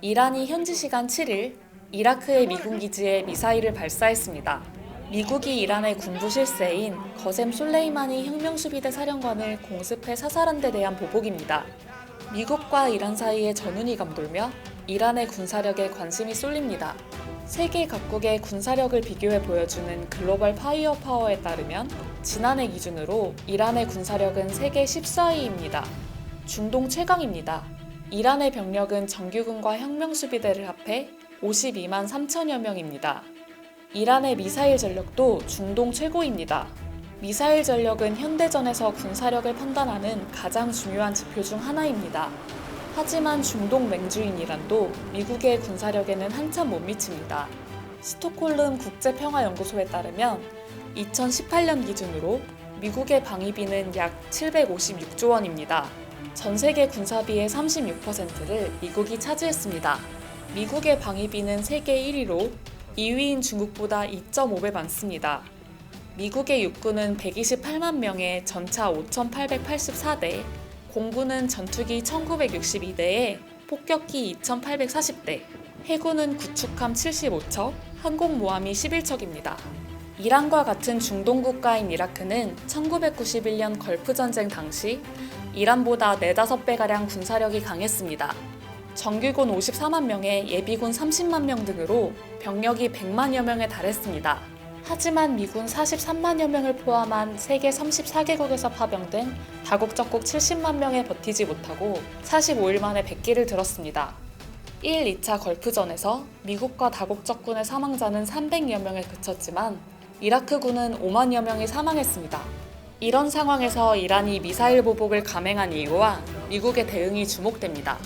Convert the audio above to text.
이란이 현지 시간 7일 이라크의 미군 기지에 미사일을 발사했습니다. 미국이 이란의 군부 실세인 거셈 솔레이마니 혁명수비대 사령관을 공습해 사살한 데 대한 보복입니다. 미국과 이란 사이에 전운이 감돌며 이란의 군사력에 관심이 쏠립니다. 세계 각국의 군사력을 비교해 보여주는 글로벌 파이어 파워에 따르면 지난해 기준으로 이란의 군사력은 세계 14위입니다. 중동 최강입니다. 이란의 병력은 정규군과 혁명수비대를 합해 52만 3천여 명입니다. 이란의 미사일 전력도 중동 최고입니다. 미사일 전력은 현대전에서 군사력을 판단하는 가장 중요한 지표 중 하나입니다. 하지만 중동 맹주인 이란도 미국의 군사력에는 한참 못 미칩니다. 스톡홀름 국제평화연구소에 따르면 2018년 기준으로 미국의 방위비는 약 756조 원입니다. 전 세계 군사비의 36%를 미국이 차지했습니다. 미국의 방위비는 세계 1위로 2위인 중국보다 2.5배 많습니다. 미국의 육군은 128만 명에 전차 5,884대, 공군은 전투기 1,962대에 폭격기 2,840대, 해군은 구축함 75척, 항공모함이 11척입니다. 이란과 같은 중동 국가인 이라크는 1991년 걸프 전쟁 당시 이란보다 4, 5배가량 군사력이 강했습니다. 정규군 54만 명에 예비군 30만 명 등으로 병력이 100만여 명에 달했습니다. 하지만 미군 43만여 명을 포함한 세계 34개국에서 파병된 다국적국 70만 명에 버티지 못하고 45일 만에 백기를 들었습니다. 1, 2차 걸프전에서 미국과 다국적군의 사망자는 300여 명에 그쳤지만 이라크군은 5만여 명이 사망했습니다. 이런 상황에서 이란이 미사일 보복을 감행한 이유와 미국의 대응이 주목됩니다.